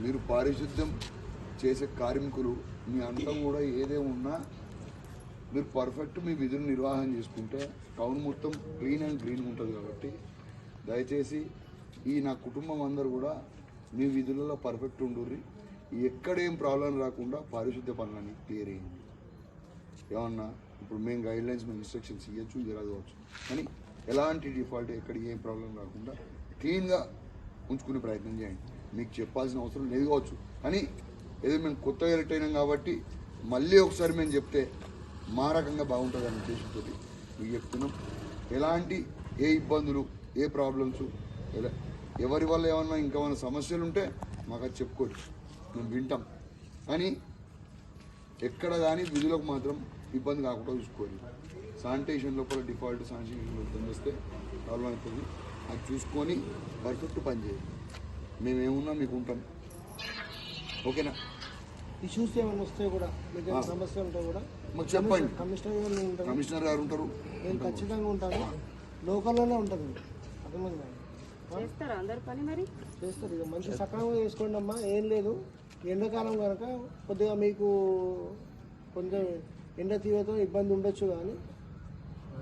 మీరు పారిశుద్ధ్యం చేసే కార్మికులు మీ అంతా కూడా ఏదే ఉన్నా మీరు పర్ఫెక్ట్ మీ విధులు నిర్వాహం చేసుకుంటే టౌన్ మొత్తం క్లీన్ అండ్ గ్రీన్ ఉంటుంది కాబట్టి దయచేసి ఈ నా కుటుంబం అందరు కూడా మీ విధులలో పర్ఫెక్ట్ ఉండుర్రి. ఎక్కడ ఏం ప్రాబ్లం రాకుండా పారిశుద్ధ్య పనులని క్లియర్ అయ్యింది ఏమన్నా? ఇప్పుడు మేము గైడ్ లైన్స్ మేము ఇన్స్ట్రక్షన్స్ ఇవ్వచ్చు జరగవచ్చు కానీ ఎలాంటి డిఫాల్ట్ ఎక్కడ ఏం ప్రాబ్లం రాకుండా క్లీన్గా ఉంచుకునే ప్రయత్నం చేయండి. మీకు చెప్పాల్సిన అవసరం లేదు కావచ్చు. కానీ ఏదో మేము కొత్తగా ఎలక్ట్ అయినాం కాబట్టి మళ్ళీ ఒకసారి మేము చెప్తే మా రకంగా బాగుంటుంది అనే ఉద్దేశంతో మీకు చెప్తున్నాం. ఎలాంటి ఏ ఇబ్బందులు ఏ ప్రాబ్లమ్స్ ఎవరి వల్ల ఏమన్నా ఇంకా సమస్యలు ఉంటే మాకు అది చెప్పుకోవచ్చు. మేము వింటాం. కానీ ఎక్కడ కానీ విధులకు మాత్రం ఇబ్బంది కాకుండా చూసుకోవాలి. శానిటేషన్ లోపల డిఫాల్ట్ శానిటేషన్ లోపల చేస్తే ప్రాబ్లం అవుతుంది. అది చూసుకొని పర్ఫెక్ట్ పని చేయాలి మేమేమున్నా మీకు ఉంటాం. ఓకేనా? ఇష్యూస్ ఏమైనా వస్తే కూడా మీకు ఏమైనా సమస్యలు ఉంటే కూడా మాకు చెప్పండి. కమిషనర్ గారు ఉంటాను కమిషనర్ గారు ఉంటారు. నేను ఖచ్చితంగా ఉంటాను లోకల్లోనే ఉంటుంది అర్థమైందా? చేస్తారా అందరు పని మరి? చేస్తారు. ఇక మంచి సక్రమంగా చేసుకోండి అమ్మా. ఏం లేదు. ఎండాకాలం కనుక కొద్దిగా మీకు కొంచెం ఎండ తీవ్రత ఇబ్బంది ఉండొచ్చు కానీ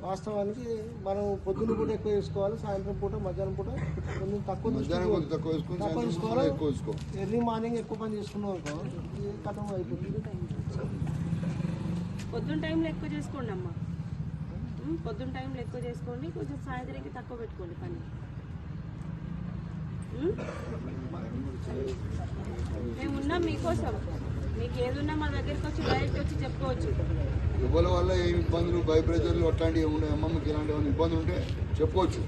వాస్తవానికి మనం పొద్దున్న పూట ఎక్కువ చేసుకోవాలి సాయంత్రం పూట మధ్యాహ్నం పూట కొంచెం తక్కువ తక్కువ తీసుకోవాలి. ఎర్లీ మార్నింగ్ ఎక్కువ పని చేసుకున్నాం అనుకో కథం అయిపోతుంది. పొద్దున్న టైంలో ఎక్కువ చేసుకోండి అమ్మా. పొద్దున్న టైంలో ఎక్కువ చేసుకోండి కొంచెం సాయంత్రానికి తక్కువ పెట్టుకోండి పని. ఉమ్? మేము ఉన్నాం మీకోసం. మీకు ఏదున్నా మా దగ్గరికి వచ్చి డైరెక్ట్ వచ్చి చెప్పుకోవచ్చు. ఎవరి వల్ల ఏం ఇబ్బందులు భయప్రజలు అట్లాంటివి ఏమి ఉండే అమ్మ మీకు ఇలాంటి ఏమైనా ఇబ్బందులు ఉంటే చెప్పుకోవచ్చు.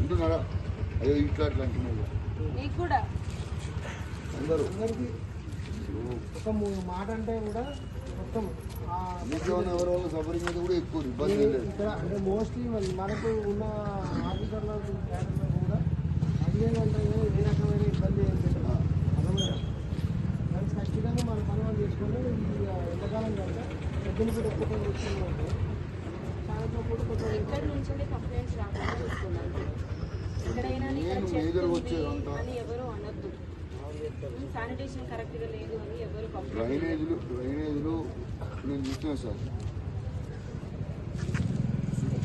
ఉంటున్నారా? అయ్యో ఇట్లా అట్లా అంటున్నారు మీకు కూడా. అందరూ. ఒక మూ- మాట అంటే కూడా మొత్తం ఆ మీకేమైనా ఎవరి వల్ల సఫరింగ్ అయితే కూడా ఎక్కువ ఇబ్బంది ఏం లేదు. ఇక్కడ అంటే మోస్ట్లీ మనకు ఉన్న ఆఫీసర్ల కూడా అడిగేదంటే ఏ రకమైన ఇబ్బంది ఏం కానీ ఖచ్చితంగా మన పని వాళ్ళు చేసుకుంటే ఈ ఎండాకాలం కనుక కూడా ఎక్కువ సాయంత్రం పూట కొంచెం ఇక్కడ నుంచి కంప్లైంట్స్ రాకుండా చూసుకోండి అంతే ఎక్కడైనా. అని ఎవరు అనొద్దు. శానిటేషన్ కరెక్ట్గా లేదు అని ఎవరు కంప్లైంట్ డ్రైనేజీలు డ్రైనేజీలు నేను చూసిన సార్.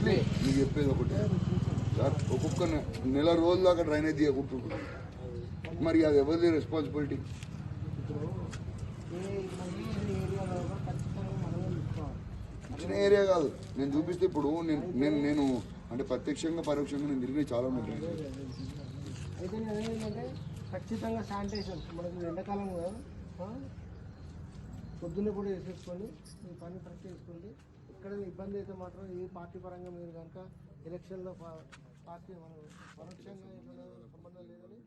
మీకు చెప్పేది ఒకటి. సార్ ఒక్కొక్క నెల రోజుల దాకా డ్రైనేజ్ చేయకుంటుంటుంది మరి అది ఎవరిది రెస్పాన్సిబిలిటీ చిన్న ఏరియా కాదు. నేను చూపిస్తే ఇప్పుడు నేను నేను నేను అంటే ప్రత్యక్షంగా పరోక్షంగా నేను తిరిగి చాలా ఉన్నాయి అయితే నేను ఏంటంటే ఖచ్చితంగా శానిటేషన్ మనకు ఎండాకాలం కదా? పొద్దున్నే కూడా వేసేసుకొని మీ పని కరెక్ట్ చేసుకోండి ఇక్కడ ఇబ్బంది అయితే మాత్రం ఏ పార్టీ పరంగా మీరు కనుక ఎలక్షన్లో పార్టీ మనం పరోక్షంగా సంబంధం లేదని